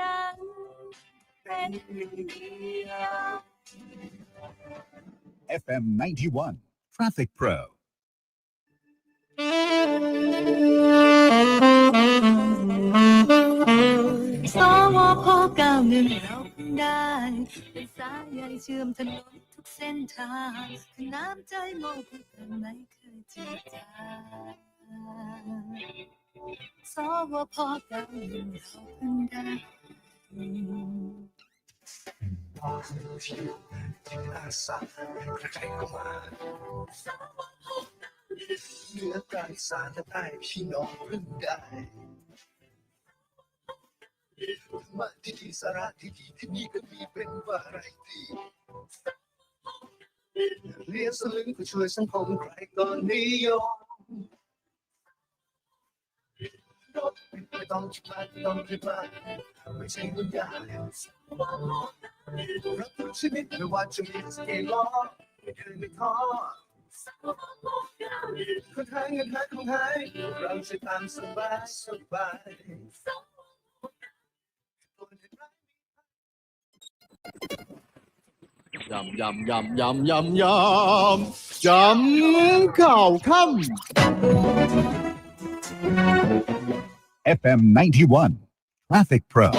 ยังเป็นเดียว FM 91 Traffic Pro สวพเก้าหนึ่งเราเพิ่งได้เป็นสายใยเชื่อมถนนทุกเส้นทางคือน้ำใจมองเพื่อนไม่เคยเจอจาง สวพเก้าหนึ่งเราเพิ่งได้จิตอาสาใครก็มาเหนือกลางสานและใต้พี่น้องพึ่งได้มาที่ดีสาระที่ดีที่นี่ก็มีเป็นวาไรตี้เรียนสลึงเพื่อช่วยสังคมใครก็นิยมรถ ไม่ต้องคิดมากไม่ต้องคิดมากไม่ใช่เรื่องยากรักทุกชนิดไม่ว่าจะมีสเกลล้อไม่เคยไม่ท้อคนไทยเงินหายของไทยเราจะตามสบายสบายยำยำยำยำยำยำยำข่าวค่ำ FM 91 Traffic Pro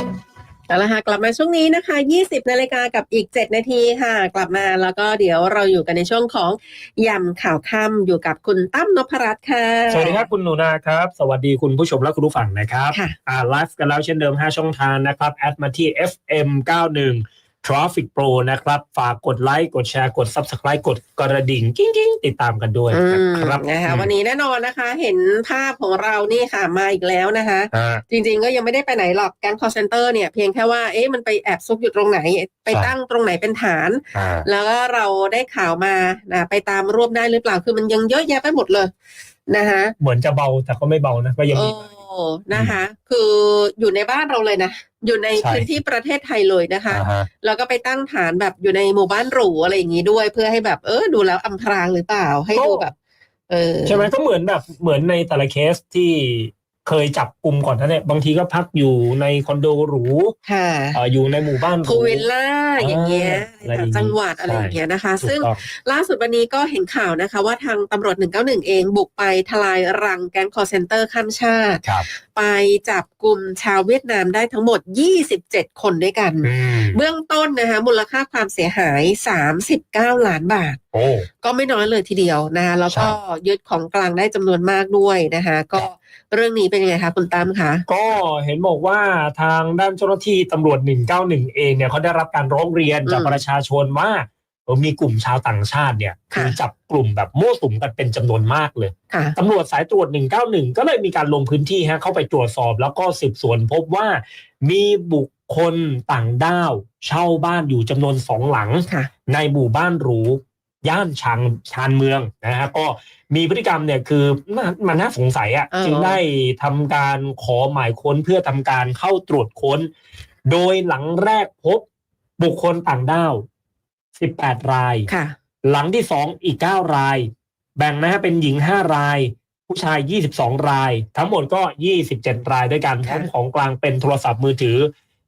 เอาละค่ะกลับมาช่วงนี้นะคะ 20นาฬิกากับอีก 7 นาทีค่ะ กลับมาแล้วก็เดี๋ยวเราอยู่กันในช่วงของยำข่าวค่ำอยู่กับคุณตั้มนพรัตน์ค่ะ สวัสดีครับคุณหนูนาครับ สวัสดีคุณผู้ชมและคุณผู้ฟังนะครับค่ะ อ่าไลฟ์กันแล้วเช่นเดิม 5 ช่องทางนะครับ แอดมาที่ FM 91 Traffic Pro นะครับ ฝากกดไลค์กดแชร์กด Subscribe กดกระดิ่งกิ้งกิ้งติดตามกันด้วยอืมนะครับนะคะวันนี้แน่นอนนะคะ เห็นภาพของเรานี่ค่ะมาอีกแล้วนะคะอ่าจริงๆก็ยังไม่ได้ไปไหนหรอกแก๊ง call center เนี่ยเพียงแค่ว่าเอ๊ะมันไปแอบซุกอยู่ตรงไหน ไปใช่ตั้งตรงไหนเป็นฐานอ่าแล้วก็เราได้ข่าวมานะไปตามรวบได้หรือเปล่าคือมันยังเยอะแยะไปหมดเลยนะคะเหมือนจะเบาแต่ก็ไม่เบานะก็ยังโอ้มี นะคะ คืออยู่ในบ้านเราเลยนะ อยู่ในใช่พื้นที่ประเทศไทยเลยนะคะอ่าฮะแล้วก็ไปตั้งฐานแบบอยู่ในหมู่บ้านหรูอะไรอย่างนี้ด้วย เพื่อให้แบบเออดูแล้วอำพรางหรือเปล่า ให้ดูแบบ เออใช่ไหมก็เหมือนแบบเหมือนในแต่ละเคสที่ เคยจับกลุ่มก่อนท่านเนี่ยบางทีก็พักอยู่ในคอนโดหรูค่ะเอ่ออยู่ในหมู่บ้านหรูพูวิลล่าอย่างเงี้ยอะไรอย่างงี้จังหวัดอะไรใช่อย่างเงี้ยนะคะ ถูกซึ่งต้อง ล่าสุดวันนี้ก็เห็นข่าวนะคะ ว่าทางตำรวจ 191 เองบุกไปทลายรังแก๊งคอร์เซนเตอร์ข้ามชาติ ครับ ไปจับกลุ่มชาวเวียดนามได้ทั้งหมด 27 คนด้วยกัน อืมเบื้องต้นนะคะมูลค่าความเสียหาย 39 ล้านบาท โอ้ ก็ไม่น้อยเลยทีเดียวนะคะแล้วก็ใช่ยึดของกลางได้จำนวนมากด้วยนะคะก็ เรื่องนี้เป็นยังไงคะคุณตามคะก็เห็นบอกว่าทางด้านเจ้าหน้าที่ตำรวจ 191 เองเนี่ยเขาได้รับการร้องเรียนจากประชาชนว่าเออมีกลุ่มชาวต่างชาติเนี่ยคือจับกลุ่มแบบมั่วสุมกันเป็นจำนวนมากเลยค่ะตำรวจสายตรวจ 191 ก็เลยมีการลงพื้นที่ฮะเข้าไปตรวจสอบ แล้วก็สืบสวนพบว่ามีบุคคลต่างด้าว เช่าบ้านอยู่จำนวนสองหลังค่ะในหมู่บ้านหรู ย่านชางชานเมืองนะฮะก็มีพฤติกรรมเนี่ยคือมันมันน่าสงสัยอะ่ะเออจึงได้ทำการขอหมายค้นเพื่อทำการเข้าตรวจค้น โดยหลังแรกพบบุคคลต่างด้าว 18 รายค่ะหลังที่สองอีกเก้าราย แบ่งนะฮะเป็นหญิงห้าราย ผู้ชายยี่สิบสองราย ทั้งหมดก็ยี่สิบเจ็ดรายด้วยกันพค่ะร้อมของกลางเป็นโทรศัพท์มือถือ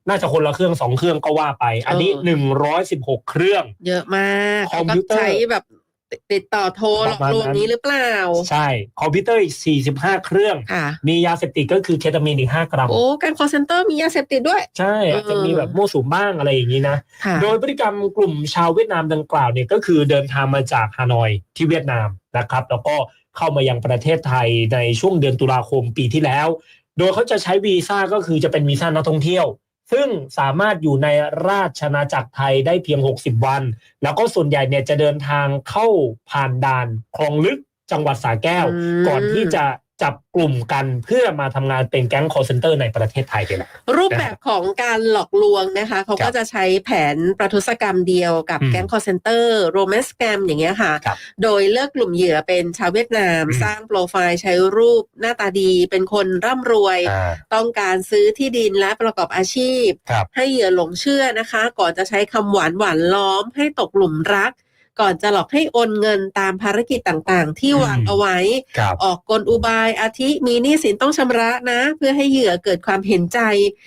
น่าจะคนละเครื่องสองเครื่องก็ว่าไป อันนี้เออหนึ่งร้อยสิบหกเครื่อง เยอะมากคอมพิวเตอร์ขาก็ใช้แบบติดต่อโทรหลอกลวงประมาณนั้นนี้หรือเปล่า ใช่ คอมพิวเตอร์อีกสี่สิบห้าเครื่องค่ะมียาเสพติดก็คือเคตามีนอีกห้ากรัม โอ้ การ call center มียาเสพติดด้วย ใช่อาจจะมีแบบมั่วสุมบ้างอะไรอย่างนี้นะค่ะโดยพฤติกรรมกลุ่มชาวเวียดนามดังกล่าวเนี่ยก็คือเดินทางมาจากฮานอยที่เวียดนามนะครับ แล้วก็เข้ามายังประเทศไทยในช่วงเดือนตุลาคมปีที่แล้ว โดยเขาจะใช้วีซ่าก็คือจะเป็นวีซ่านักท่องเที่ยว ซึ่งสามารถอยู่ในราชนาจักรไทยได้เพียง 60 วัน แล้วก็ส่วนใหญ่เนี่ยจะเดินทางเข้าผ่านด่านคลองลึกจังหวัดสระแก้วอืมก่อนที่จะ จับกลุ่มกันเพื่อมาทำงานเป็นแก๊งคอร์เซนเตอร์ในประเทศไทยนี่แหละรูปแบบของการหลอกลวงนะคะเขาครัก็บจะใช้แผนประทุษกรรมเดียวกับอืมแก๊ง call center โรแมนต์แกมอย่างเงี้ยค่ะครับโดยเลือกกลุ่มเหยื่อเป็นชาวเวียดนามอืมสร้างโปรไฟล์ใช้รูปหน้าตาดี เป็นคนร่ำรวยอ่าต้องการซื้อที่ดินและประกอบอาชีพครับให้เหยื่อหลงเชื่อนะคะ ก่อนจะใช้คำหวานหวานล้อมให้ตกหลุมรัก ก่อนจะหลอกให้โอนเงินตามภารกิจต่างๆ ที่อืมวางเอาไว้ ครับ ออกกลอุบายอาทิมีหนี้สินต้องชำระนะ เพื่อให้เหยื่อเกิดความเห็นใจ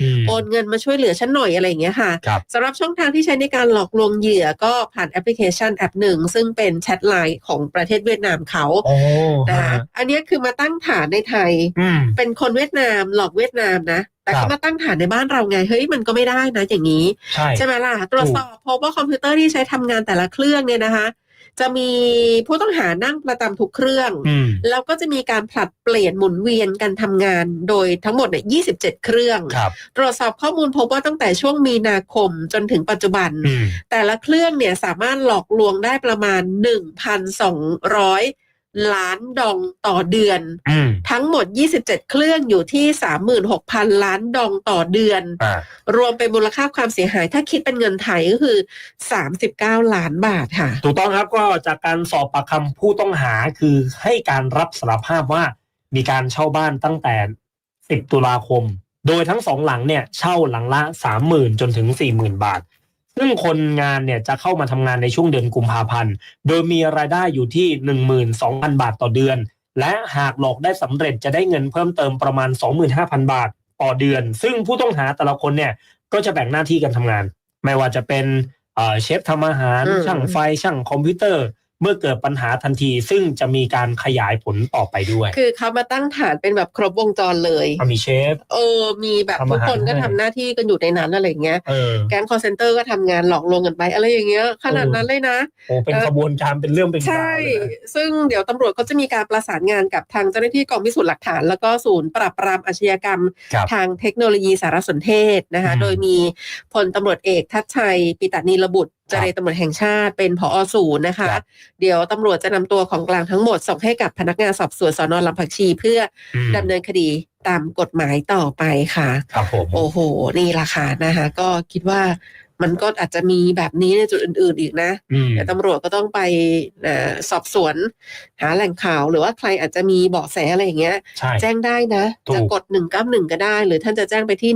อืม โอนเงินมาช่วยเหลือฉันหน่อยอะไรอย่างเงี้ยค่ะครับ สำหรับช่องทางที่ใช้ในการหลอกลวงเหยื่อก็ผ่านแอปพลิเคชันแอปหนึ่ง ซึ่งเป็นแชทไลน์ของประเทศเวียดนามเขาโอ้นะคะฮะอันเนี้ยคือมาตั้งฐานในไทย อืม เป็นคนเวียดนามหลอกเวียดนามนะแต่ครัเขาบมาตั้งฐานในบ้านเราไงเฮ้ยมันก็ไม่ได้นะอย่างนี้ ใช่ใช่ไหมล่ะ ตรวจสอบพบว่าคอมพิวเตอร์ที่ใช้ทำงานแต่ละเครื่องเนี่ยนะคะ จะมีผู้ต้องหานั่งประจำทุกเครื่องอืมแล้วก็จะมีการผลัดเปลี่ยนหมุนเวียนกันทำงานโดยทั้งหมดเนี่ย27 เครื่องครับตรวจสอบข้อมูลพบว่าตั้งแต่ช่วงมีนาคมจนถึงปัจจุบันอืมแต่ละเครื่องเนี่ยสามารถหลอกลวงได้ประมาณ1,200 ล้านดองต่อเดือน อืมทั้งหมด 27 เครื่องอยู่ที่ 36,000 ล้านดองต่อเดือน อ่ารวมเป็นมูลค่าความเสียหาย ถ้าคิดเป็นเงินไทยก็คือ 39 ล้านบาทค่ะ ถูกต้องครับก็จากการสอบปากคำผู้ต้องหาคือให้การรับสารภาพว่ามีการเช่าบ้านตั้งแต่ 10 ตุลาคม โดยทั้งสองหลังเนี่ยเช่าหลังละ 30,000 จนถึง 40,000 บาท ซึ่งคนงานเนี่ยจะเข้ามาทำงานในช่วงเดือนกุมภาพันธ์ โดยมีรายได้อยู่ที่ 12,000 บาทต่อเดือน และหากหลอกได้สำเร็จจะได้เงินเพิ่มเติมประมาณ 25,000 บาทต่อเดือน ซึ่งผู้ต้องหาแต่ละคนเนี่ยก็จะแบ่งหน้าที่กันทำงาน ไม่ว่าจะเป็นเอ่อเชฟทำอาหารอืมช่างไฟ ช่างคอมพิวเตอร์ เมื่อเกิดปัญหาทันที ซึ่งจะมีการขยายผลต่อไปด้วย คือเขามาตั้งฐานเป็นแบบครบวงจรเลย เอามีเชฟ เออ มีแบบทำทุอากหารคนก็ให้ ทำหน้าที่กันอยู่ในนั้นอะไรอย่างเงี้ย เออ แก๊งคอร์เซนเตอร์ก็ทำงานหลอกลวงกันไป อะไรอย่างเงี้ย ขนาดนั้นเลยนะ โอ้เป็นเออขบวนการเป็นเรื่องเป็นราวใช่ เลยนะซึ่งเดี๋ยวตำรวจก็จะมีการประสานงานกับทางเจ้าหน้าที่กองพิสูจน์หลักฐาน แล้วก็ศูนย์ปราบปรามอาชญากรรม ครับ ทางเทคโนโลยีสารสนเทศนะคะ อืม โดยมีพลตำรวจเอกทัชชัย ปิตานีระบุตร เจรตำรวจแห่งชาติเป็นผอศูนย์นะคะครับเดี๋ยวตำรวจจะนำตัวของกลางทั้งหมดส่งให้กับพนักงานสอบสวนสอนอลำผักชีเพื่ออืมดำเนินคดีตามกฎหมายต่อไปค่ะ ครับผม โอ้โห นี่ราคานะคะ ก็คิดว่า มันก็อาจจะมีแบบนี้ในจุดอื่น ๆ อีกนะอืมแต่ตำรวจก็ต้องไปเอ่อสอบสวน หาแหล่งข่าว หรือว่าใครอาจจะมีเบาะแสอะไรอย่างเงี้ยใช่แจ้งได้นะถูกจะกด191ก็ได้ หรือท่านจะแจ้งไปที่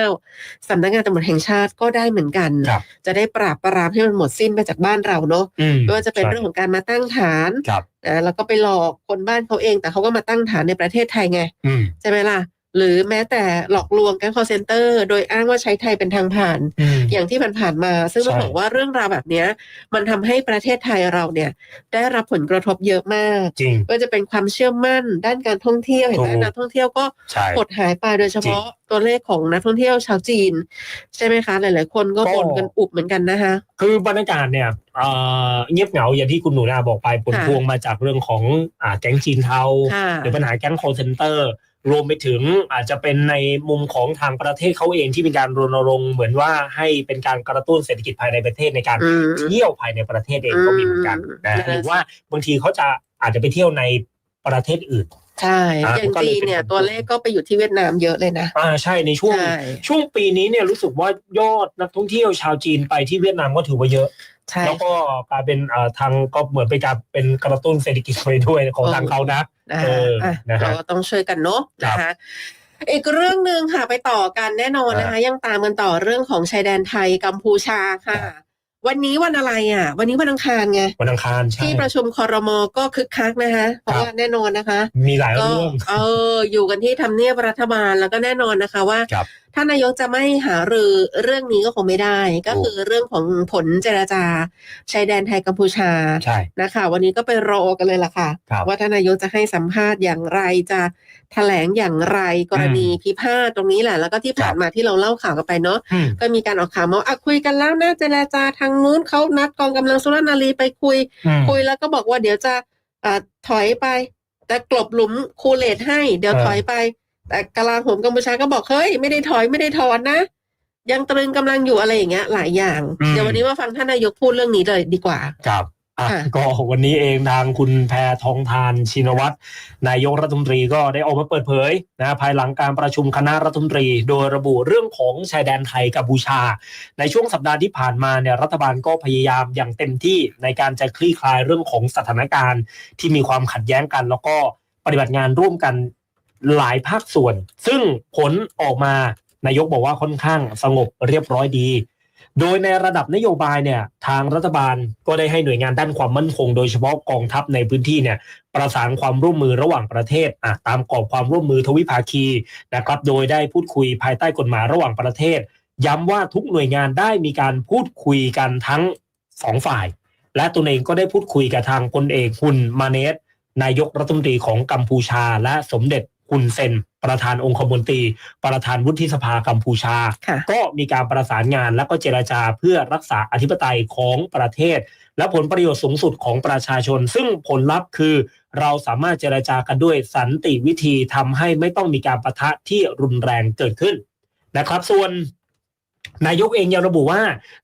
1599สำนักงานตำรวจแห่งชาติก็ได้เหมือนกันครับจะได้ปราบปรามให้มันหมดสิ้นไปจากบ้านเราเนาะอืมไม่ว่าจะเป็นใช่เรื่องของการมาตั้งฐานครับนะแล้วก็ไปหลอกคนบ้านเขาเอง แต่เขาก็มาตั้งฐานในประเทศไทยไงอืมใช่ไหมล่ะ หรือแม้แต่หลอกลวงแก๊งคอร์เซนเตอร์โดยอ้างว่าใช้ไทยเป็นทางผ่าน อืม อย่างที่ผ่านๆมา ซึ่งต้องใช่ บอกว่าเรื่องราวแบบเนี้ย มันทำให้ประเทศไทยเราเนี่ย ได้รับผลกระทบเยอะมากจริงก็จะเป็นความเชื่อมั่นด้านการท่องเที่ยวเห็นไหมถูก นักท่องเที่ยวก็ใช่ หดหายไปโดยเฉพาะตัวเลขของนักท่องเที่ยวชาวจีน ใช่ไหมคะ หลาย ๆ คนก็ก็ บ่นกันอุบเหมือนกันนะคะ คือบรรยากาศเนี่ยเอ่อเงียบเหงาอย่างที่คุณหนูนาบอกไปผลค่ะ พวงมาจากเรื่องของอ่าแก๊งจีนเทา ค่ะ หรือปัญหาแก๊ง call center รวมไปถึงอาจจะเป็นในมุมของทางประเทศเขาเองที่เป็นการรณรงค์เหมือนว่าให้เป็นการกระตุ้นเศรษฐกิจภายในประเทศในการอืมเที่ยวภายในประเทศเองก็มีเหมือนกันนะอืมหรือว่าบางทีเขาจะอาจจะไปเที่ยวในประเทศอื่นใช่อ่าอย่างก็เลยจีนเป็นเนี่ยผลตัวเลขก็ไปอยู่ที่เวียดนามเยอะเลยนะอ่าใช่ในช่วงใช่ช่วงปีนี้เนี่ยรู้สึกว่ายอดนักท่องเที่ยวชาวจีนไปที่เวียดนามก็ถือว่าเยอะใช่ แล้วก็กลายเป็นเอ่อทางก็เหมือนเป็นการเป็นกระตุ้นเศรษฐกิจไปด้วยของทางเขานะนะเอคะออะนะฮะเราก็ต้องช่วยกันเนาะครับนะคะอีกเรื่องหนึ่งค่ะไปต่อกันแน่นอนนะคะ ยังตามกันต่อเรื่องของชายแดนไทยกัมพูชาค่ะครับวันนี้วันอะไรอะ วันนี้วันอังคารไงวันอังคารใช่ที่ประชุมคอรมอก็คึกคักนะคะเพราะครับว่าแน่นอนนะคะ มีหลายก็เรื่องเอออยู่กันที่ทำเนียบรัฐบาลแล้วก็แน่นอนนะคะว่าครับท่านนายกจะไม่หารือเรื่องนี้ก็คงไม่ได้ ก็คือเรื่องของผลเจรจาชายแดนไทยกัมพูชาใช่นะคะ วันนี้ก็ไปรอกันเลยล่ะค่ะครับว่าท่านนายกจะให้สัมภาษณ์อย่างไรจะแถลงอย่างไรกรณีพิพาทตรงนี้แหละ แล้วก็ที่ผ่านมาที่เราเล่าข่าวกันไปเนาะอืมก็มีการออกข่าวมาว่าอะคุยกันแล้วนะเจรจาทางนู้นเขานัดกองกำลังสุรนารีไปคุยอืมคุยแล้วก็บอกว่าเดี๋ยวจะอ่าถอยไป แต่กลบหลุมคูเลตให้ เดี๋ยวเออถอยไป แต่กลาโหมกัมพูชาก็บอกเฮ้ยไม่ได้ถอยไม่ได้ถอนนะ ยังตรึงกำลังอยู่อะไรอย่างเงี้ยหลายอย่าง เดี๋ยววันนี้มาฟังท่านนายกพูดเรื่องนี้เลยดีกว่าครับอะค่ะก็วันนี้เองทางคุณแพทองทานชินวัตรนายกรัฐมนตรีก็ได้ออกมาเปิดเผยนะภายหลังการประชุมคณะรัฐมนตรี โดยระบุเรื่องของชายแดนไทยกัมพูชา ในช่วงสัปดาห์ที่ผ่านมาเนี่ยรัฐบาลก็พยายามอย่างเต็มที่ในการจะคลี่คลายเรื่องของสถานการณ์ที่มีความขัดแย้งกัน แล้วก็ปฏิบัติงานร่วมกัน หลายภาคส่วน ซึ่งผลออกมานายกบอกว่าค่อนข้างสงบเรียบร้อยดี โดยในระดับนโยบายเนี่ยทางรัฐบาลก็ได้ให้หน่วยงานด้านความมั่นคง โดยเฉพาะกองทัพในพื้นที่เนี่ยประสานความร่วมมือระหว่างประเทศอะตามกรอบความร่วมมือทวิภาคีนะครับ โดยได้พูดคุยภายใต้กฎหมายระหว่างประเทศ ย้ำว่าทุกหน่วยงานได้มีการพูดคุยกันทั้งสองฝ่าย และตนเองก็ได้พูดคุยกับทางพลเอกฮุนมาเนสนายกรัฐมนตรีของกัมพูชา และสมเด็จ ฮุนเซน ประธานองคมนตรี ประธานวุฒิสภากัมพูชาค่ะก็มีการประสานงานและก็เจรจาเพื่อรักษาอธิปไตยของประเทศ และผลประโยชน์สูงสุดของประชาชน ซึ่งผลลัพธ์คือ เราสามารถเจรจากันด้วยสันติวิธีทำให้ไม่ต้องมีการประทะที่รุนแรงเกิดขึ้นนะครับ ส่วนนายกเองยังระบุว่า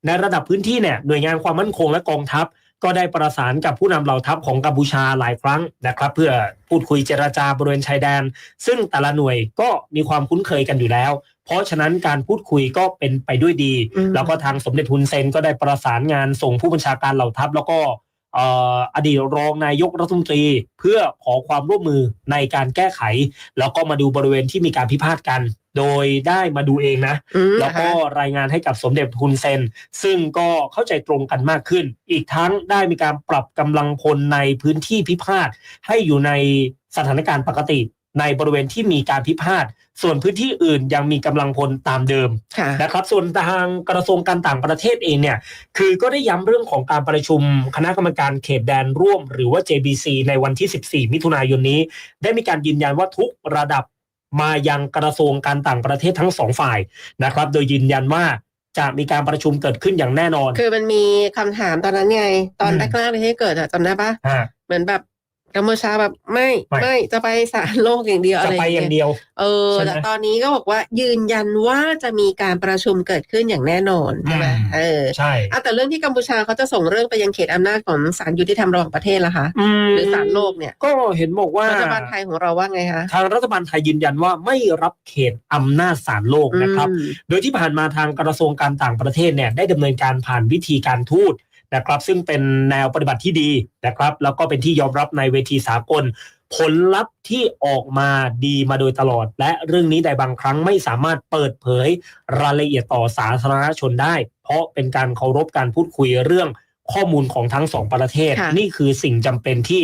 ในระดับพื้นที่เนี่ยหน่วยงานความมั่นคงและกองทัพ ก็ได้ประสานกับผู้นำเหล่าทัพของกัมพูชาหลายครั้งนะครับ เพื่อพูดคุยเจราจาบริเวณชายแดน ซึ่งแต่ละหน่วยก็มีความคุ้นเคยกันอยู่แล้ว เพราะฉะนั้นการพูดคุยก็เป็นไปด้วยดีอืมแล้วก็ทางสมเด็จฮุนเซนก็ได้ประสานงานส่งผู้บัญชาการเหล่าทัพแล้วก็เอ่ออดีตรองนายกรัฐมนตรี เพื่อขอความร่วมมือในการแก้ไข แล้วก็มาดูบริเวณที่มีการพิพาทกัน โดยได้มาดูเองนะอืมแล้วก็รายงานให้กับสมเด็จฮุนเซน ซึ่งก็เข้าใจตรงกันมากขึ้น อีกทั้งได้มีการปรับกำลังพลในพื้นที่พิพาทให้อยู่ในสถานการณ์ปกติ ในบริเวณที่มีการพิพาท ส่วนพื้นที่อื่นยังมีกำลังพลตามเดิมค่ะนะครับ ส่วนทางกระทรวงการต่างประเทศเองเนี่ยคือก็ได้ย้ำเรื่องของการประชุมคณะกรรมการเขตแดนร่วม หรือว่า JBC ในวันที่ 14 มิถุนายนนี้ ได้มีการยืนยันว่าทุกระดับมายังกระทรวงการต่างประเทศทั้งสองฝ่ายนะครับ โดยยืนยันว่าจะมีการประชุมเกิดขึ้นอย่างแน่นอน คือมันมีคำถามตอนนั้นไง ตอนอืมแรกๆเลยที่เกิดอะจำได้ปะอ่าเหมือนแบบ กัมพูชาแบบไม่ไม่ไม่จะไปสารโลกอย่างเดียวจะอะไรไปอย่างเงี้ยเดียว เออใช่ไหมแต่ตอนนี้ก็บอกว่ายืนยันว่าจะมีการประชุมเกิดขึ้นอย่างแน่นอนใช่ไหมอืมเออใช่อะแต่เรื่องที่กัมพูชาเขาจะส่งเรื่องไปยังเขตอำนาจของศาลยุติธรรมระหว่างประเทศละคะมหรือศาลโลกเนี่ย ก็เห็นบอกว่ารัฐบาลไทยของเราว่าไงคะทางรัฐบาลไทยยืนยันว่าไม่รับเขตอำนาจศาลโลกนะครับอืมโดยที่ผ่านมาทางกระทรวงการต่างประเทศเนี่ยได้ดำเนินการผ่านวิธีการทูต นะครับ ซึ่งเป็นแนวปฏิบัติที่ดีนะครับ แล้วก็เป็นที่ยอมรับในเวทีสากล ผลลัพธ์ที่ออกมาดีมาโดยตลอด และเรื่องนี้ในบางครั้งไม่สามารถเปิดเผยรายละเอียดต่อสาธารณชนได้ เพราะเป็นการเคารพการพูดคุยเรื่องข้อมูลของทั้งสองประเทศค่ะนี่คือสิ่งจำเป็นที่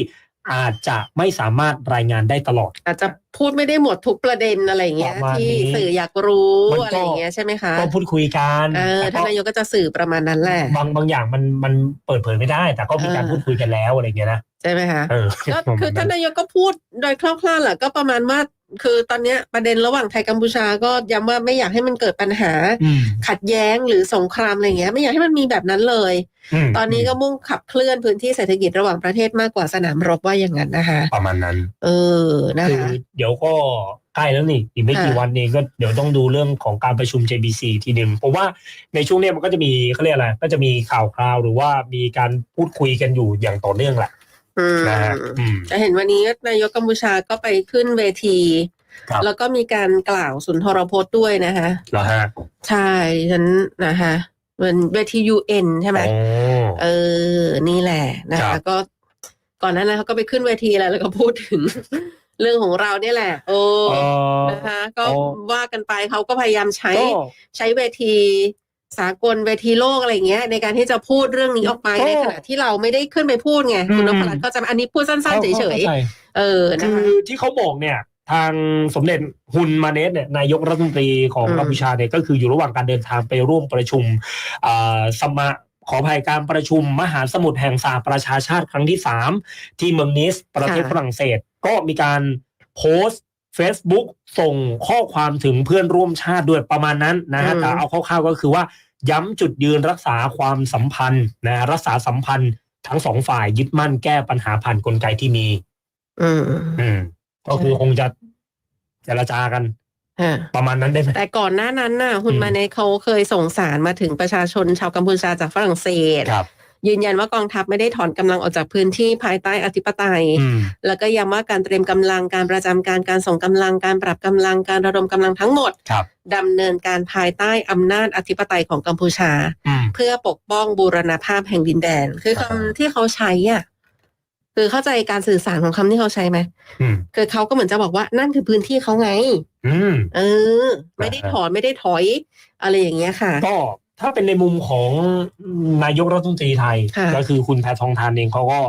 อาจจะไม่สามารถรายงานได้ตลอด อาจจะพูดไม่ได้หมดทุกประเด็นอะไรอย่างเงี้ยประมาณที่นี้สื่ออยากรู้มันก็อะไรอย่างเงี้ยใช่ไหมคะก็พูดคุยกันเออแต่ท่านก็นายกก็จะสื่อประมาณนั้นแหละบางบางอย่างมันมันเปิดเผยไม่ได้ แต่ก็มีการเออพูดคุยกันแล้วอะไรเงี้ยนะใช่ไหมคะเออก็คือท่านนายกก็พูดโดยคร่าวๆแหละก็ประมาณว่า คือตอนเนี้ยประเด็นระหว่างไทยกัมพูชาก็ย้ำว่าไม่อยากให้มันเกิดปัญหาอืมขัดแย้งหรือสงครามอะไรเงี้ย ไม่อยากให้มันมีแบบนั้นเลยมตอนนี้ก็มุ่งขับเคลื่อนพื้นที่เศรษฐกิจระหว่างประเทศมากกว่าสนามรบว่าอย่างนั้นนะคะ ประมาณนั้น เออนะคือคะเดี๋ยวก็ใกล้แล้วนี่อีกไม่กี่ค่ะวันเองก็เดี๋ยวต้องดูเรื่องของการประชุม JBC ทีหนึ่งผมว่าในช่วงเนี้ยมันก็จะมีเขาเรียกอะไรก็จะมีข่าวคราวหรือว่ามีการพูดคุยกันอยู่อย่างต่อเนื่องแหละอืม นะฮะอืม จะเห็นวันนี้นายกกัมพูชาก็ไปขึ้นเวที ครับ แล้วก็มีการกล่าวสุนทรพจน์ด้วยนะคะเหรอฮะใช่ฉันนะคะเป็นเวที UN ใช่ไหมอ๋อเออ นี่แหละนะครัคะ บ ก็ก่อนหน้านั้นเขาก็ไปขึ้นเวทีแล้วแล้วก็พูดถึง เรื่องของเราเนี่ยแหละ โอ้เออนะคะ ก็อ๋อว่ากันไปเขาก็พยายามใช้ก็ ใช้เวที สากลเวทีโลกอะไรอย่างเงี้ย ในการที่จะพูดเรื่องนี้ออกไปก็ในขณะที่เราไม่ได้ขึ้นไปพูดไงคุณนอืมพรัตน์ก็จะอันนี้พูดสั้นๆเฉยข้าใจๆเออนะคืคะอที่เขาบอกเนี่ย ทางสมเด็จฮุนมาเนสเนี่ยนายกรัฐมนตรีของอืมกัมพูชาเนี่ยก็คืออยู่ระหว่างการเดินทางไปร่วมประชุมอ่าสมาขออภัยการประชุมมหาสมุทรแห่งสหประชาชาติครั้งที่สามที่เมืองนิสประเทศฝรั่งเศสก็มีการโพสต์ Facebook ส่งข้อความถึงเพื่อนร่วมชาติด้วยประมาณนั้นนะฮะอืมแต่เอาคร่าวๆก็คือว่าย้ำจุดยืนรักษาความสัมพันธ์นะรักษาสัมพันธ์ทั้งสองฝ่ายยึดมั่นแก้ปัญหาผ่านกลไกที่มี อืมอืมก็คือคงจะเจรจากันฮะประมาณนั้นได้ไหมแต่ก่อนหน้านั้นน่ะ คุณอืมมาเนตเขาเคยส่งสารมาถึงประชาชนชาวกัมพูชาจากฝรั่งเศสครับ ยืนยันว่ากองทัพไม่ได้ถอนกำลังออกจากพื้นที่ภายใต้อธิปไตยอืมแล้วก็ย้ำว่าการเตรียมกำลังการประจำการการส่งกำลังการปรับกำลังการระดมกำลังทั้งหมดครับดำเนินการภายใต้อำนาจอธิปไตยของกัมพูชาอืมเพื่อปกป้องบูรณภาพแห่งดินแดน คือคำอ่าที่เขาใช้อะคือเข้าใจการสื่อสารของคำที่เขาใช้ไหมอืมคือเขาก็เหมือนจะบอกว่านั่นคือพื้นที่เขาไงอืมเออ ไม่ได้ถอนไม่ได้ถอย อะไรอย่างเงี้ยค่ะ ก็ ถ้าเป็นในมุมของนายกรัฐมนตรีไทย ค่ะ ก็คือคุณแพทองทานเองเขาก็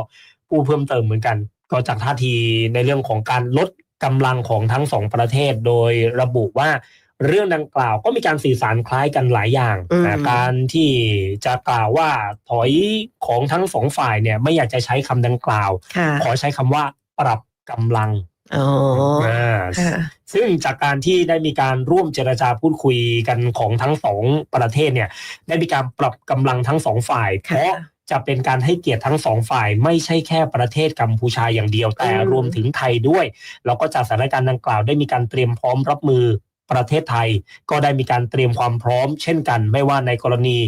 พูดเพิ่มเติมเหมือนกัน ก็จากท่าทีในเรื่องของการลดกำลังของทั้งสองประเทศ โดยระบุว่าเรื่องดังกล่าวก็มีการสื่อสารคล้ายกันหลายอย่างอืม นะการที่จะกล่าวว่าถอยของทั้งสองฝ่ายเนี่ยไม่อยากจะใช้คำดังกล่าว ค่ะ ขอใช้คำว่าปรับกำลัง อ๋ออ่าค่ะซึ่งจากการที่ได้มีการร่วมเจรจาพูดคุยกันของทั้งสองประเทศเนี่ย ได้มีการปรับกำลังทั้งสองฝ่ายเพค่ะราะจะเป็นการให้เกียรติทั้งสองฝ่ายไม่ใช่แค่ประเทศกัมพูชาอย่างเดียวแต่อืมรวมถึงไทยด้วย แล้วก็จากสถานการณ์ดังกล่าวได้มีการเตรียมพร้อมรับมือประเทศไทย ก็ได้มีการเตรียมความพร้อม เช่นกัน ไม่ว่าในกรณี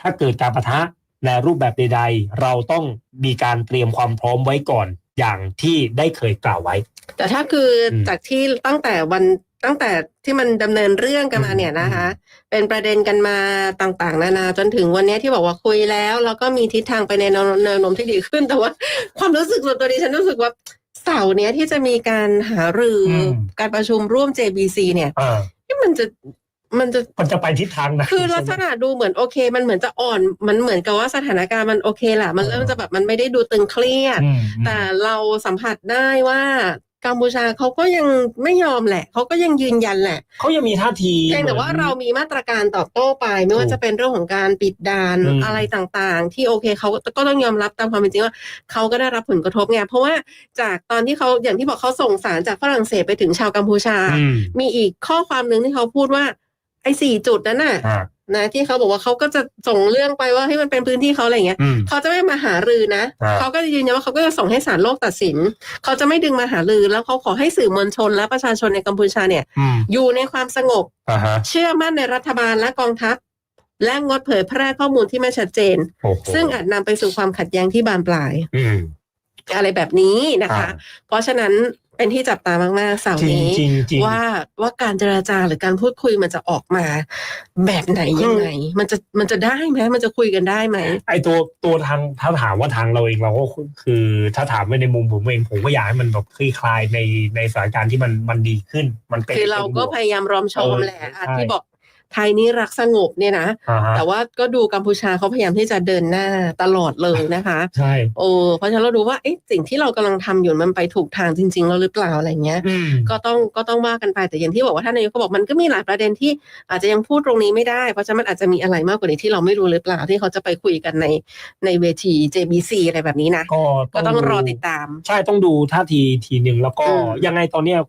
ถ้าเกิดการประทะในรูปแบบใด ๆ เราต้องมีการเตรียมความพร้อมไว้ก่อน อย่างที่ได้เคยกล่าวไว้ แต่ถ้าคืออมจากที่ตั้งแต่วันตั้งแต่ที่มันดำเนินเรื่องกันมาอืมเนี่ยนะคะ เป็นประเด็นกันมาต่าง ๆ นานาจนถึงวันเนี้ยที่บอกว่าคุยแล้ว แล้วก็มีทิศทางไปในแนวแนวโน้มที่ดีขึ้นแต่ว่า ความรู้สึกส่วนตัวดิฉันรู้สึกว่าเสาร์เนี้ยที่จะมีการหารืออมการประชุมร่วม JBC เนี่ยอ่านี่มันจะ มันจะมันจะไปทิศทางไหนคือลักษใช่ไหมณะดูเหมือนโอเค มันเหมือนจะอ่อนมันเหมือนกับว่าสถานการณ์มันโอเคแหละมันเริ่มจะแบบมันไม่ได้ดูตึงเครียดอืมแต่เราสัมผัสได้ว่ากัมพูชาเขาก็ยังไม่ยอมแหละ เขาก็ยังยืนยันแหละ เขายังมีท่าทีเพียงแต่ว่าหมือนเรามีมาตรการตอบโต้ไป ไม่ว่าถูกจะเป็นเรื่องของการปิดด่านอืมอะไรต่างๆ ที่โอเคเขาก็ต้องยอมรับตามความเป็นจริงว่าเขาก็ได้รับผลกระทบไงเพราะว่าจากตอนที่เขาอย่างที่บอกเขาส่งสารจากฝรั่งเศสไปถึงชาวกัมพูชาอืมมีอีกข้อความหนึ่งที่เขาพูดว่า ไอ้สี่จุดนั้นน่ะอ่านะที่เขาบอกว่าเขาก็จะส่งเรื่องไปว่าให้มันเป็นพื้นที่เขาอะไรอย่างเงี้ยอืมเขาจะไม่มาหารือนะอ่าเขาก็จะยืนยันว่าเขาก็จะส่งให้ศาลโลกตัดสิน เขาจะไม่ดึงมาหารือแล้วเขาขอให้สื่อมวลชนและประชาชนในกัมพูชาเนี่ยอืมอยู่ในความสงบอ่าฮะเชื่อมั่นในรัฐบาลและกองทัพ และงดเผยแพร่ข้อมูลที่ไม่ชัดเจนโอ้โหซึ่งอาจนำไปสู่ความขัดแย้งที่บานปลายอืมอะไรแบบนี้นะคะอ่าเพราะฉะนั้น เป็นที่จับตามากๆเสาร์จริงนี้จริงจริงว่าว่าการเจราจาหรือการพูดคุยมันจะออกมา แบบไหนยังไง มันจะมันจะได้ไหมมันจะคุยกันได้ไหมไอตัวตัวทางถ้าถามว่าทางเราเองเราก็คือ ถ้าถามไปในมุมผมเองผมก็อยากให้มันแบบคลี่คลายในในสถานการณ์ที่มันมันดีขึ้น มันเป็นคือเราก็ป็นบวพยายามรอมชอมเออแหละอะใช่ที่บอก ไทยนี่รักสงบเนี่ยนะ อ่าฮะแต่ว่าก็ดูกัมพูชาเขาพยายามที่จะเดินหน้าตลอดเลยนะคะ ใช่ โอ้เพราะฉะนั้นเราดูว่าเอ๊ะสิ่งที่เรากำลังทำอยู่มันไปถูกทางจริงๆแล้วหรือเปล่าอะไรเงี้ย อืม ก็ต้องก็ต้องว่ากันไปแต่อย่างที่บอกว่าท่านนายกก็บอกมันก็มีหลายประเด็นที่อาจจะยังพูดตรงนี้ไม่ได้ เพราะฉะนั้นมันอาจจะมีอะไรมากกว่านี้ที่เราไม่รู้หรือเปล่าที่เขาจะไปคุยกันในในเวที JBC อะไรแบบนี้นะ ก็ก็ต้องรอติดตาม ใช่ต้องดูท่าทีทีหนึ่งแล้วก็อืม ยังไงตอนเนี้ยเอ่อ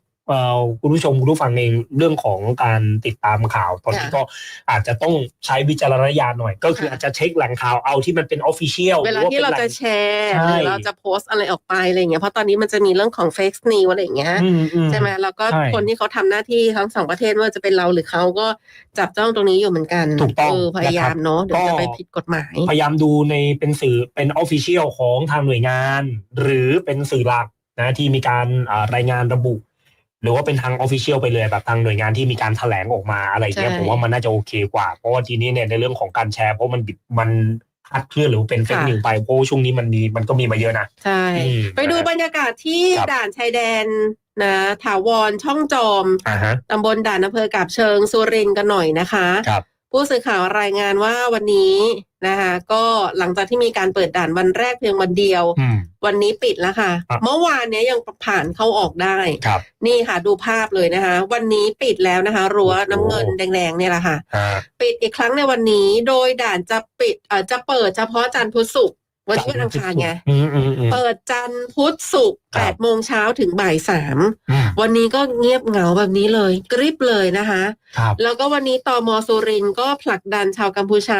คุณผู้ชมคุณผู้ฟังเองเรื่องของการติดตามข่าว ตอนนี้ค่ะก็อาจจะต้องใช้วิจารณญาณหน่อย ก็คือค่ะอาจจะเช็คแหล่งข่าวเอาที่มันเป็นออฟฟิเชียลเวลาที่เราจะแชร์ใช่หรือเราจะโพสต์อะไรออกไปอะไรอย่างเงี้ยเพราะตอนนี้มันจะมีเรื่องของ fake news อะไรอย่างเงี้ยใช่ไหมแล้วก็ใช่คนที่เขาทำหน้าที่ทั้งสองประเทศไม่ว่าจะเป็นเราหรือเขาก็จับจ้องตรงนี้อยู่เหมือนกันถูกต้องเพยายามเนาะเดี๋ยวก็จะไปผิดกฎหมาย พยายามดูในเป็นสื่อเป็นออฟฟิเชียลของทางหน่วยงาน หรือเป็นสื่อหลักนะที่มีการอ่ารายงานระบุ หรือว่าเป็นทางออฟฟิเชียลไปเลยแบบทางหน่วยงานที่มีการแถลงออกมาอะไรเงี้ยใช่ผมว่ามันน่าจะโอเคกว่า เพราะว่าทีนี้เนี่ยในเรื่องของการแชร์เพราะมันบิดมันคลาดเคลื่อนหรือเป็นเฟกนิวไปเพราะว่าช่วงนี้มันมีมันก็มีมาเยอะนะใช่อืมไปดูบรรยากาศที่ครับด่านชายแดนนะถาวรช่องจอมอ่าฮะตำบลด่านอำเภอกาบเชิงสุรินทร์กันหน่อยนะคะครับผู้สื่อข่าวรายงานว่าวันนี้นะคะก็หลังจากที่มีการเปิดด่านวันแรกเพียงวันเดียวอืม วันนี้ปิดแล้วค่ะครับเมื่อวานเนี้ยยังผ่านเข้าออกได้ครับนี่ค่ะดูภาพเลยนะคะ วันนี้ปิดแล้วนะคะ รั้วโอ้โหน้ำเงินแดงๆเนี่ยแหละค่ะฮะปิดอีกครั้งในวันนี้โดยด่านจะปิดเอ่อจะเปิดเฉพาะจันทร์พุธศุกร์ วันที่วันอังคารไงอืมอืมอืมเปิดจันทร์พุธศุกร์ครัแปบดโมงเช้าถึงบ่ายสามอืมวันนี้ก็เงียบเหงาแบบนี้เลย กริบเลยนะคะครับแล้วก็วันนี้ตมสุรินทร์ก็ผลักดันชาวกัมพูชา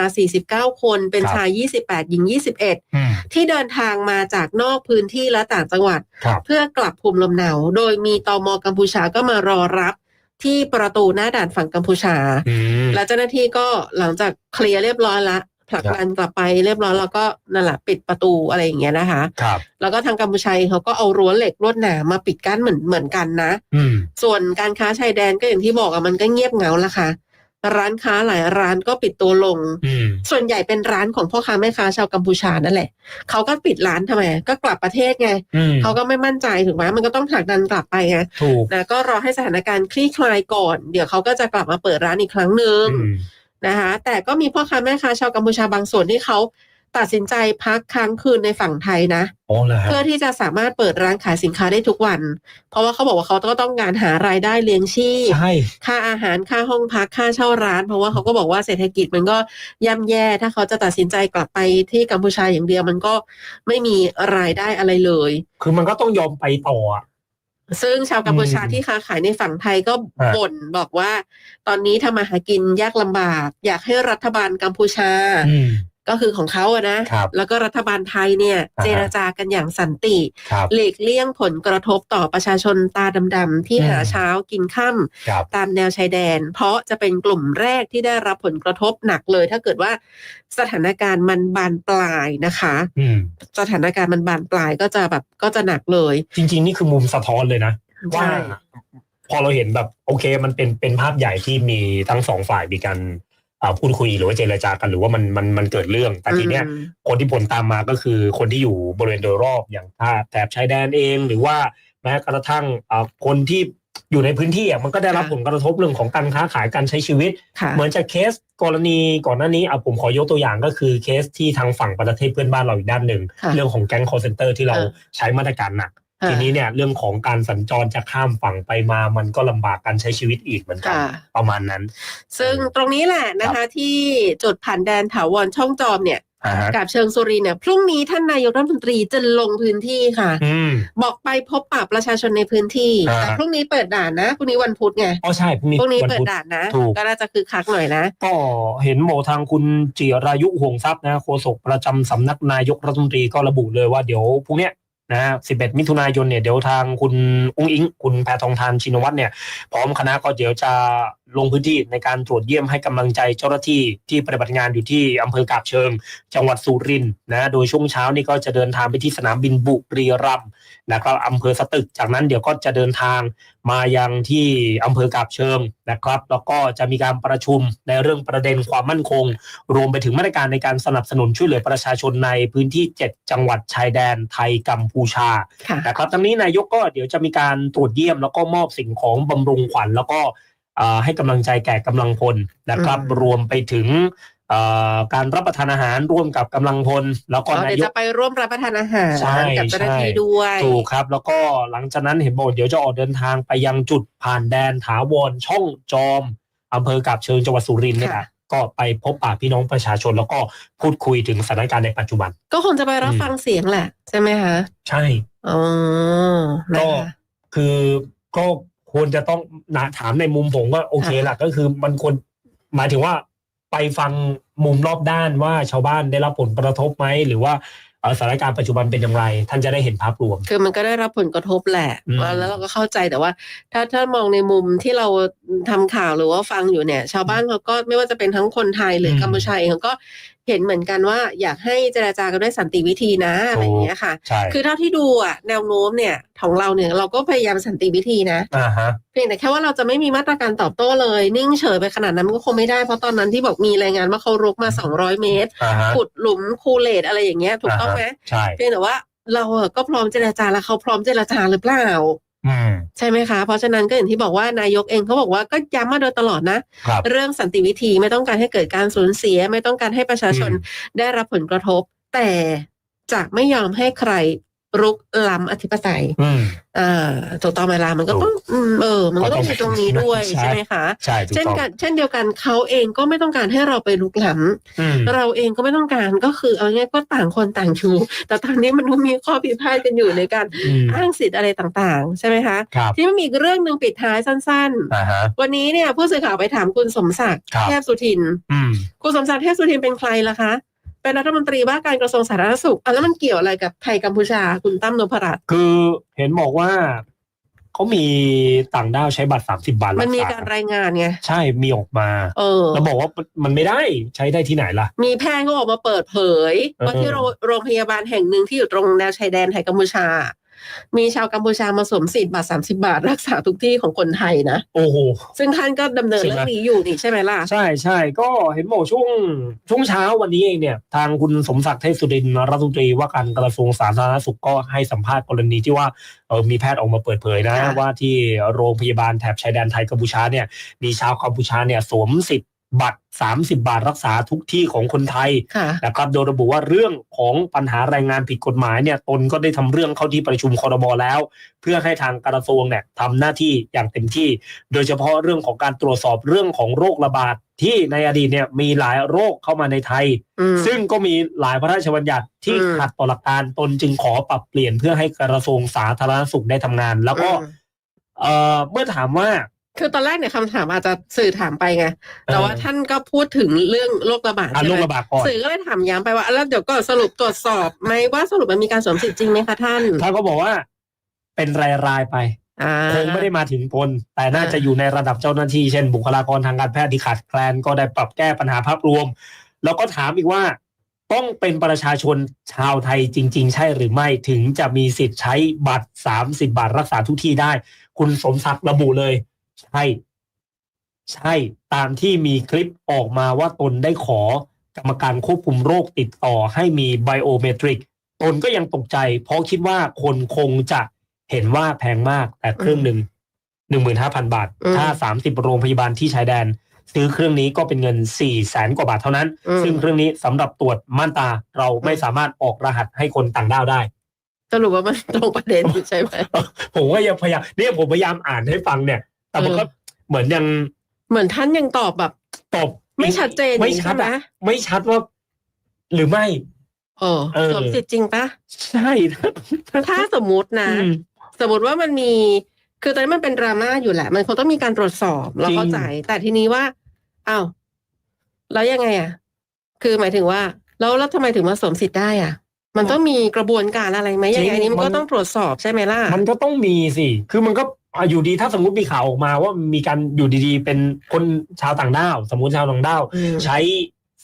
49 คนเป็นครับชาย 28 หญิง 21อืมที่เดินทางมาจากนอกพื้นที่และต่างจังหวัดครับเพื่อกลับภูมิลำเนา โดยมีตมกัมพูชาก็มารอรับที่ประตูหน้าด่านฝั่งกัมพูชาอืมและเจ้าหน้าที่ก็หลังจากเคลียร์เรียบร้อยละ ผลักดันกลับไปเรียบร้อยแล้วก็นั่นแหละปิดประตูอะไรอย่างเงี้ยนะคะ ครับ แล้วก็ทางกัมพูชาเองเขาก็เอารั้วเหล็กลวดหนามมาปิดกั้นเหมือนเหมือนกันนะ อืม ส่วนการค้าชายแดนก็อย่างที่บอกอะมันก็เงียบเหงาละค่ะ ร้านค้าหลายร้านก็ปิดตัวลง อืม ส่วนใหญ่เป็นร้านของพ่อค้าแม่ค้าชาวกัมพูชานั่นแหละเขาก็ปิดร้านทำไมก็กลับประเทศไงอืมเขาก็ไม่มั่นใจถูกไหมมันก็ต้องผลักดันกลับไปไงถูกนะก็รอให้สถานการณ์คลี่คลายก่อน เดี๋ยวเขาก็จะกลับมาเปิดร้านอีกครั้งหนึ่ง อืม นะคะแต่ก็มีพ่อค้าแม่ค้าชาวกัมพูชาบางส่วนที่เขาตัดสินใจพักค้างคืนในฝั่งไทยนะอ๋อเหรอฮะเพื่อที่จะสามารถเปิดร้านขายสินค้าได้ทุกวัน เพราะว่าเขาบอกว่าเขาก็ต้องการหารายได้เลี้ยงชีพใช่ค่าอาหารค่าห้องพักค่าเช่าร้าน เพราะว่าเขาก็บอกว่าเศรษฐกิจมันก็ย่ำแย่ถ้าเขาจะตัดสินใจกลับไปที่กัมพูชาอย่างเดียวมันก็ไม่มีรายได้อะไรเลย คือมันก็ต้องยอมไปต่ออะ ซึ่งชาวกัมพูชาอืมที่ค้าขายในฝั่งไทยก็ฮะบ่นบอกว่า ตอนนี้ทำมาหากินยากลำบาก อยากให้รัฐบาลกัมพูชาอืม ก็คือของเขาอะนะ ครับแล้วก็รัฐบาลไทยเนี่ยอ่าฮะ เจรจากันอย่างสันติ ครับ หลีกเลี่ยงผลกระทบต่อประชาชนตาดำๆที่อืม หาเช้ากินค่ำครับตามแนวชายแดน เพราะจะเป็นกลุ่มแรกที่ได้รับผลกระทบหนักเลย ถ้าเกิดว่าสถานการณ์มันบานปลายนะคะ อืม สถานการณ์มันบานปลายก็จะแบบก็จะหนักเลย จริง ๆ นี่คือมุมสะท้อนเลยนะ ว่าใช่พอเราเห็นแบบโอเคมันเป็นเป็นภาพใหญ่ที่มีทั้งสองฝ่ายมีการอ่า พูดคุยหรือว่าเจรจากันหรือว่ามันมันมันเกิดเรื่อง แต่ทีเนี้ยอืมคนที่ผลตามมาก็คือคนที่อยู่บริเวณโดยรอบอย่างท่าแถบชายแดนเอง หรือว่าแม้กระทั่งอ่าคนที่อยู่ในพื้นที่อะมันก็ได้รับค่ะผลกระทบเรื่องของการค้าขายการใช้ชีวิตค่ะเหมือนจะเคสกรณีก่อนหน้านี้อะผมขอยกตัวอย่างก็คือเคสที่ทางฝั่งประเทศเพื่อนบ้านเราอีกด้านหนึ่งค่ะเรื่องของแก๊งคอร์เซนเตอร์ที่เราค่ะใช้มาตรการหนักค่ะ ทีนี้เนี่ยเรื่องของการสัญจรจะข้ามฝั่งไปมา มันก็ลำบากการใช้ชีวิตอีกเหมือนกันค่ะประมาณนั้น ซึ่งตรงนี้แหละนะคะ ที่จุดผ่านแดนถาวรช่องจอมเนี่ยอ่าฮะกับเชิงสุรินทร์เนี่ยพรุ่งนี้ท่านนายกรัฐมนตรีจะลงพื้นที่ค่ะอืมบอกไปพบปะประชาชนในพื้นที่อ่าแต่พรุ่งนี้เปิดด่านนะพรุ่งนี้วันพุธไงอ๋อใช่พรุ่งนี้พรุ่งนี้วันเปิดพุธด่านนะถูกก็น่าจะคือคักหน่อยนะก็เห็นหมอทางคุณจิรายุห่วงทรัพย์นะโฆษกประจำสำนักนายกรัฐมนตรีก็ระบุเลยว่าเดี๋ยวพรุ่งเนะฮะ11 มิถุนายนเนี่ยเดี๋ยวทางคุณอุ้งอิง คุณแพทองทานชินวัตรเนี่ย พร้อมคณะก็เดี๋ยวจะลงพื้นที่ในการตรวจเยี่ยมให้กำลังใจเจ้าหน้าที่ที่ปฏิบัติงานอยู่ที่อำเภอกาบเชิง จังหวัดสุรินทร์นะ โดยช่วงเช้านี่ก็จะเดินทางไปที่สนามบินบุรีรัมย์ นะครับอำเภอสตึก จากนั้นเดี๋ยวก็จะเดินทางมายังที่อำเภอกาบเชิงนะครับ แล้วก็จะมีการประชุมในเรื่องประเด็นความมั่นคง รวมไปถึงมาตรการในการสนับสนุนช่วยเหลือประชาชนในพื้นที่ 7 จังหวัดชายแดนไทยกัมพูชาค่ะนะครับทั้งนี้นายกก็เดี๋ยวจะมีการตรวจเยี่ยม แล้วก็มอบสิ่งของบำรุงขวัญแล้วก็เอ่อให้กำลังใจแก่กำลังพลนะครับอืมรวมไปถึงเอ่อ การรับประทานอาหารร่วมกับกำลังพล แล้วก็อ๋อนาเดี๋ยวยกจะไปร่วมรับประทานอาหารใช่กับเจ้าหน้าที่ใช่ด้วยถูกครับ แล้วก็หลังจากนั้นเห็นบอกเดี๋ยวจะออกเดินทางไปยังจุดผ่านแดนถาวรช่องจอมอำเภอกาบเชิงจังหวัดสุรินทร์เนี่ยค่ะนะก็ไปพบปะพี่น้องประชาชนแล้วก็พูดคุยถึงสถานการณ์ในปัจจุบัน ก็คงจะไปรับอืมฟังเสียงแหละ ใช่ไหมคะใช่อ๋อนะก็คะคือก็ควรจะต้องนะถามในมุมผมก็โอเคละก็คือมันควรหมายถึงว่า ไปฟังมุมรอบด้านว่าชาวบ้านได้รับผลกระทบไหมหรือว่าเอ่อสถานการณ์ปัจจุบันเป็นอย่างไร ท่านจะได้เห็นภาพรวม คือมันก็ได้รับผลกระทบแหละอืมแล้วเราก็เข้าใจแต่ว่า ถ้าถ้ามองในมุมที่เราทำข่าวหรือว่าฟังอยู่เนี่ย ชาวบ้านเขาก็ไม่ว่าจะเป็นทั้งคนไทยหรืออมกัมพูชาเองเขาก็ เห็นเหมือนกันว่าอยากให้เจราจากันด้วยสันติวิธีนะอะไรอย่างเงี้ยค่ะใช่คือเท่าที่ดูอะแนวโน้มเนี่ยของเราเนี่ยเราก็พยายามสันติวิธีนะอ่าฮะเพียงแต่แค่ว่าเราจะไม่มีมาตรการตอบโต้เลย นิ่งเฉยไปขนาดนั้นมันก็คงไม่ได้เพราะตอนนั้นที่บอกมีรายงานว่าเขารุกมา 200 เมตรอ่าฮะขุดหลุมคูเลตอะไรอย่างเงี้ยถูกต้องไหมใช่เพียงแต่ว่าเราอะก็พร้อมเจรจาแล้วเขาพร้อมเจรจาหรือเปล่าอืม ใช่ไหมคะ เพราะฉะนั้นก็อย่างที่บอกว่านายกเองเขาบอกว่าก็ย้ำมาโดยตลอดนะครับเรื่องสันติวิธีไม่ต้องการให้เกิดการสูญเสีย ไม่ต้องการให้ประชาชนอืมได้รับผลกระทบ แต่จะไม่ยอมให้ใคร รุกล้ำอธิปไตยอืมอ่าถูกต้องไหมล่ะมันก็ต้องอืมเออ มันก็ต้องมีตรงนี้ด้วยใช่ใช่ไหมคะใช่ถูกเช่นต้องกัน เช่นเดียวกันเขาเองก็ไม่ต้องการให้เราไปลุกล้ำอืมเราเองก็ไม่ต้องการก็คือเอาง่ายๆก็ต่างคนต่างชู แต่ตอนนี้มันก็มีข้อพิพาทกันอยู่ในการอืมอ้างสิทธิ์อะไรต่างๆ ใช่ไหมคะครับที่มันมีอีกเรื่องหนึ่งปิดท้ายสั้นอ่าฮะๆวันนี้เนี่ยผู้สื่อข่าวไปถามคุณสมศักดิ์ครับเทพสุทินอืมคุณสมศักดิ์เทพสุทินเป็นใครล่ะคะ เป็นรัฐมนตรีว่าการกระทรวงสาธารณสุขอะแล้วมันเกี่ยวอะไรกับไทยกัมพูชาคุณตั้มนพรัตน์คือเห็นบอกว่าเขามีต่างด้าวใช้บัตรสามสิบบาทมันมีษการรายงานไงใช่มีออกมา เออแล้วบอกว่ามันไม่ได้ใช้ได้ที่ไหนล่ะ มีแพทย์ก็ออกมาเปิดเผยเออว่าที่โรงโรงพยาบาลแห่งหนึ่งที่อยู่ตรงแนวชายแดนไทยกัมพูชา มีชาวกัมพูชามาสวมสิทธิ์บาทสามสิบาท รักษาทุกที่ของคนไทยนะ โอ้โห ซึ่งท่านก็ดำเนินใช่ไหมเรื่องนี้อยู่นี่ใช่ไหมล่ะ ใช่ใช่ก็เห็นบอกช่วงช่วงเช้าวันนี้เองเนี่ย ทางคุณสมศักดิ์เทพสุรินทร์รัฐมนตรีว่าการกระทรวงสาธารณสุขก็ให้สัมภาษณ์กรณีที่ว่าเออมีแพทย์ออกมาเปิดเผยนะ ค่ะ ว่าที่โรงพยาบาลแถบชายแดนไทยกัมพูชาเนี่ยมีชาวกัมพูชาเนี่ยสวมสิทธิ์ บัตร 30 บาทรักษาทุกที่ของคนไทยค่ะนะครับโดยระบุว่าเรื่องของปัญหาแรงงานผิดกฎหมายเนี่ยตนก็ได้ทำเรื่องเข้าที่ประชุมคอรมอแล้ว เพื่อให้ทางกระทรวงเนี่ยทำหน้าที่อย่างเต็มที่ โดยเฉพาะเรื่องของการตรวจสอบเรื่องของโรคระบาดที่ในอดีตเนี่ยมีหลายโรคเข้ามาในไทยอืมซึ่งก็มีหลายพระราชบัญญัติที่อืมขัดต่อหลักการตนจึงขอปรับเปลี่ยนเพื่อให้กระทรวงสาธารณสุขได้ทำงาน แล้วก็อืมเอ่อเมื่อถามว่า คือตอนแรกเนี่ยคำถามอาจจะสื่อถามไปไง แต่ว่าเออท่านก็พูดถึงเรื่องโรคระบาดอะใช่โรไหคมระบาดก่อนสื่อก็เลยถามย้ำไปว่าแล้วเดี๋ยวก็สรุปตรวจสอบไหมว่าสรุปมันมีการสวมสิทธิ์จริงไหมคะท่านท่านก็บอกว่า เป็นรายๆไป อ่า คงไม่ได้มาถึงพลแต่น่าอ่าจะอยู่ในระดับเจ้าหน้าที่ เช่นบุคลากรทางการแพทย์ที่ขาดแคลนก็ได้ปรับแก้ปัญหาภาพรวม แล้วก็ถามอีกว่า ต้องเป็นประชาชนชาวไทยจริง ๆ ใช่หรือไม่ถึงจะมีสิทธิ์ใช้บัตร 30 บาทรักษาทุกที่ได้ คุณสมศักดิ์ระบุเลย ใช่ ใช่ตามที่มีคลิปออกมาว่าตนได้ขอกรรมการควบคุมโรคติดต่อให้มีไบโอเมตริก ตนก็ยังตกใจ เพราะคิดว่าคนคงจะเห็นว่าแพงมาก แต่เครื่องหนึ่งหนึ่งหมื่นห้าพันบาทอืมถ้าสามสิบโรงพยาบาลที่ชายแดน ซื้อเครื่องนี้ก็เป็นเงินสี่แสนกว่าบาทเท่านั้นอืมซึ่งเครื่องนี้สำหรับตรวจม่านตาเราไม่สามารถออกรหัสให้คนต่างด้าวได้สรุปว่ามันตรงประเด็นอยู่ใช่ไหมผมก็ยังพยายามเนี่ยผมพยายามอ่านให้ฟังเนี่ย แต่มันก็เออเหมือนยัง เหมือนท่านยังตอบแบบ ตอบไม่ชัดเจนไม่ชัดใช่ไหมอะไม่ชัดว่า หรือไม่เออเออสวมสิทธิ์จริงปะใช่ถ้าสมมุตินะอืมสมมติว่ามันมี คือตอนนี้มันเป็นดราม่าอยู่แหละ มันคงต้องมีการตรวจสอบเราจริงเข้าใจ แต่ทีนี้ว่าอ้าวแล้วยังไงอะ คือหมายถึงว่า แล้วแล้วทำไมถึงมาสวมสิทธิ์ได้อะ มันต้องมีกระบวนการอะไรไหมยังไงอันนี้มันก็ต้องตรวจสอบใช่ไหมล่ะ มันก็ต้องมีสิ คือมันก็อะอยู่ดีถ้าสมมติมีข่าวออกมาว่ามีการอยู่ดีๆ เป็นคนชาวต่างด้าว สมมติชาวต่างด้าวอืมใช้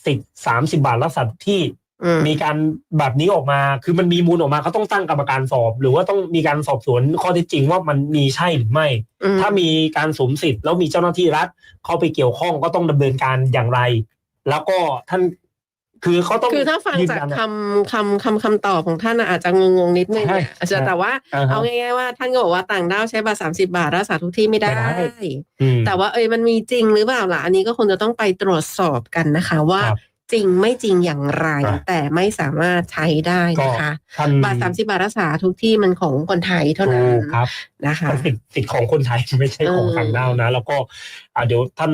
สิทธิ์สามสิบาทรักษาทุกที่อืมมีการแบบนี้ออกมา คือมันมีมูลออกมาก็ต้องตั้งกรรมการสอบ หรือว่าต้องมีการสอบสวนข้อเท็จจริงว่ามันมีใช่หรือไม่อืมถ้ามีการสวมสิทธิ์แล้วมีเจ้าหน้าที่รัฐเข้าไปเกี่ยวข้องก็ต้องดำเนินการอย่างไร แล้วก็ท่าน คือเขาต้องคือถ้าฟังยืนจากยันอะคำคำคำคำตอบของท่านน่ะอาจจะงงๆนิดนึงใช่เนี่ยอาจจะแต่ว่าอ่าฮะเอาง่ายๆว่าท่านก็บอกว่าต่างด้าวใช้บัตรสามสิบาทรักษาทุกที่ไม่ได้ไม่ได้อืมแต่ว่าเอ้ยมันมีจริงหรือเปล่าล่ะอันนี้ก็คงจะต้องไปตรวจสอบกันนะคะว่าครับจริงไม่จริงอย่างไรครับแต่ไม่สามารถใช้ได้นะคะท่านบัตรสามสิบาทรักษาทุกที่มันของคนไทยเท่านั้นถูกครับนะคะมันสิทธิ์สิทธิ์ของคนไทยไม่ใช่ของเออต่างด้าวนะ แล้วก็อะเดี๋ยวท่าน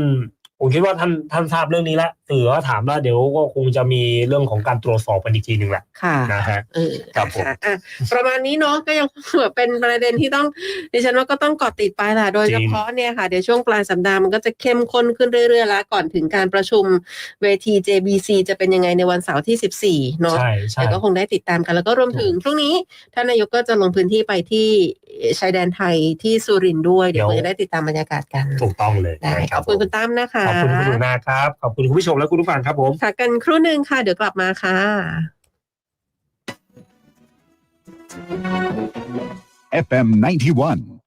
ผมคิดว่าท่านท่านทราบเรื่องนี้แล้วสื่อก็ถามแล้วเดี๋ยวก็คงจะมีเรื่องของการตรวจสอบกันอีกทีหนึ่งแหละค่ะนะฮะเออครับผมนะคะอะประมาณนี้เนาะก็ยังแบบเป็นประเด็นที่ต้องดิฉันว่าก็ต้องเกาะติดไปแหละโดยจริเฉงพาะเนี่ยค่ะ เดี๋ยวช่วงปลายสัปดาห์มันก็จะเข้มข้นขึ้นเรื่อยๆแล้วก่อนถึงการประชุมเวที JBC จะเป็นยังไงในวันเสาร์ที่ 14เนาะใช่ใช่เดี๋ยวก็คงได้ติดตามกันแล้วก็รวมถึงพรุ่งนี้ท่านนายกก็จะลงพื้นที่ไปที่ชายแดนไทยที่สุรินทร์ด้วยเดี๋ยวคงจะได้ติดตามบรรยากาศกันถูกต้องเลยได้นะขอบคุณคุณตั้มนะคะขอบคุณคุณหนูนาครับ ขอบคุณคุณผู้ชมและคุณผู้ฟังครับผมพักกันครู่หนึ่งค่ะ เดี๋ยวกลับมาค่ะ FM 91.